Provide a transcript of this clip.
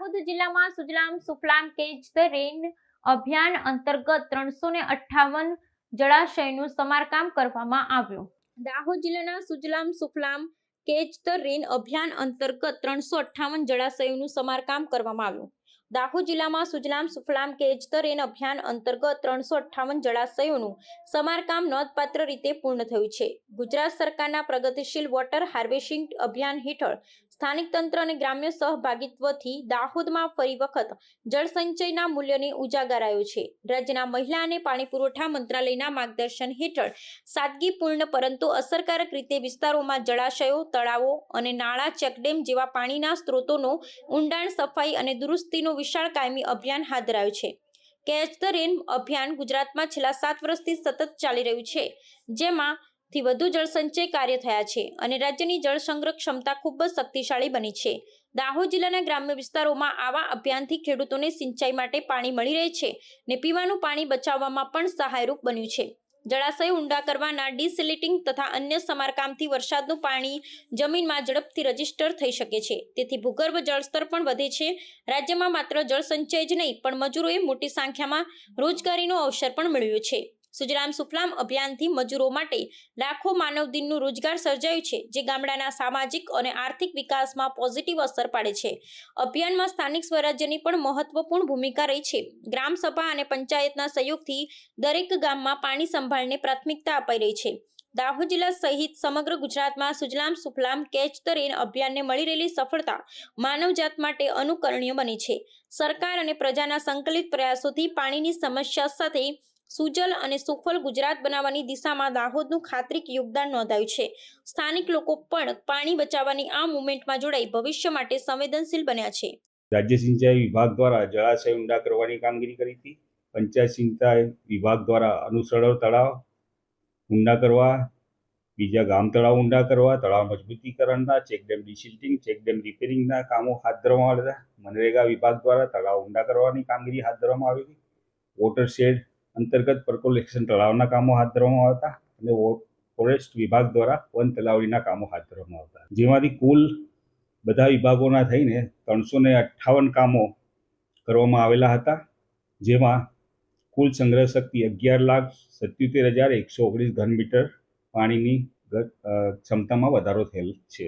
જિલ્લામાં Sujalam Sufalam catch the rain અભિયાન અંતર્ગત ત્રણસો ને અઠ્ઠાવન જળાશયનું સમારકામ કરવામાં આવ્યું. દાહોદ જિલ્લાના Sujalam Sufalam catch the rain અભિયાન અંતર્ગત ત્રણસો અઠાવન જળાશયોનું સમારકામ કરવામાં આવ્યું. દાહોદ જિલ્લામાં Sujalam Sufalam catch the rain અભિયાન અંતર્ગત ત્રણસો અઠ્ઠાવન જળાશયોનું સમારકામ નોંધપાત્ર રીતે પૂર્ણ થયું છે. ગુજરાત સરકારના પ્રગતિશીલ વોટર હાર્વેસ્ટિંગ અભિયાન હેઠળ સ્થાનિક તંત્ર અને ગ્રામ્ય સહભાગીત્વથી દાહોદમાં ફરી વખત જળસંચયના મૂલ્યને ઉજાગરાયો છે. રાજ્યના મહિલા અને પાણી પુરવઠા મંત્રાલયના માર્ગદર્શન હેઠળ સાદગીપૂર્ણ પરંતુ અસરકારક રીતે વિસ્તારોમાં જળાશયો, તળાવો અને નાળા ચેકડેમ જેવા પાણીના સ્ત્રોતોનો ઊંડાણ, સફાઈ અને દુરુસ્તીનો વિશાળ કાયમી અભિયાન હાથ ધરાયું છે. કેચ ધ રેન અભિયાન ગુજરાતમાં છેલ્લા સાત વર્ષથી સતત ચાલી રહ્યું છે, જેમાં થી વધુ જળસંચય કાર્ય થયા છે અને રાજ્યની જળ સંગ્રહ ક્ષમતા ખૂબ જ શક્તિશાળી બની છે. દાહોદ જિલ્લાના ગ્રામ્ય વિસ્તારોમાં આવા અભિયાનથી ખેડૂતોને સિંચાઈ માટે પાણી મળી રહે છે ને પીવાનું પાણી બચાવવામાં પણ સહાયરૂપ બન્યું છે. જળાશય ઊંડા કરવાના ડિસિલિટિંગ તથા અન્ય સમારકામથી વરસાદનું પાણી જમીનમાં ઝડપથી રજિસ્ટર થઈ શકે છે. તેથી ભૂગર્ભ જળસ્તર પણ વધે છે. રાજ્યમાં માત્ર જળસંચય જ નહીં પણ મજૂરોએ મોટી સંખ્યામાં રોજગારીનો અવસર પણ મેળવ્યો છે. સુજલામ સુફલામ અભિયાનથી મજૂરો માટે લાખો માનવ દિનનું રોજગાર સર્જાયું છે, જે ગામડાના સામાજિક અને આર્થિક વિકાસમાં પોઝિટિવ અસર પાડે છે. અભિયાનમાં સ્થાનિક સ્વરાજ્યની પણ મહત્વપૂર્ણ ભૂમિકા રહી છે. ગ્રામ સભા અને પંચાયતના સહયોગથી દરેક ગામમાં પાણી સંભાળને પ્રાથમિકતા અપાઈ રહી છે. દાહોદ જિલ્લા સહિત સમગ્ર ગુજરાતમાં Sujalam Sufalam catch the rain અભિયાનને મળી રહેલી સફળતા માનવજાત માટે અનુકરણીય બની છે. સરકાર અને પ્રજાના સંકલિત પ્રયાસોથી પાણીની સમસ્યા સાથે સુજલ અને સુફળ ગુજરાત બનાવવાની દિશામાં દાહોદનું ખાતરીક યોગદાન નોંધાયું છે. સ્થાનિક લોકો પણ પાણી બચાવવાની આ મુવમેન્ટમાં જોડાઈ ભવિષ્ય માટે સંવેદનશીલ બન્યા છે. રાજ્ય સિંચાઈ વિભાગ દ્વારા જળાશય ઊંડા કરવાની કામગીરી કરી હતી. પંચાયત સિંચાઈ વિભાગ દ્વારા અનુસરણ તળાવ ઊંડા કરવા, બીજા ગામ તળાવ ઊંડા કરવા, તળાવ મજબૂતીકરણના check dam desilting check dam રિપેરિંગના કામો હાથ ધરવામાં આવ્યા મનરેગા વિભાગ દ્વારા તળાવ ઊંડા કરવાની કામગીરી હાથ ધરવામાં આવી હતી. વોટર શેડ અંતર્ગત પરકોલેક્શન તળાવના કામો હાથ ધરવામાં આવતા અને ફોરેસ્ટ વિભાગ દ્વારા વન તલાવડીના કામો હાથ ધરવામાં આવતા. જેમાંથી કુલ બધા વિભાગોના થઈને ત્રણસો ને અઠ્ઠાવન કામો કરવામાં આવેલા હતા, જેમાં કુલ સંગ્રહ શક્તિ અગિયાર લાખ સત્યોતેર હજાર એકસો ઓગણીસ ઘન મીટર પાણીની ક્ષમતામાં વધારો થયેલ છે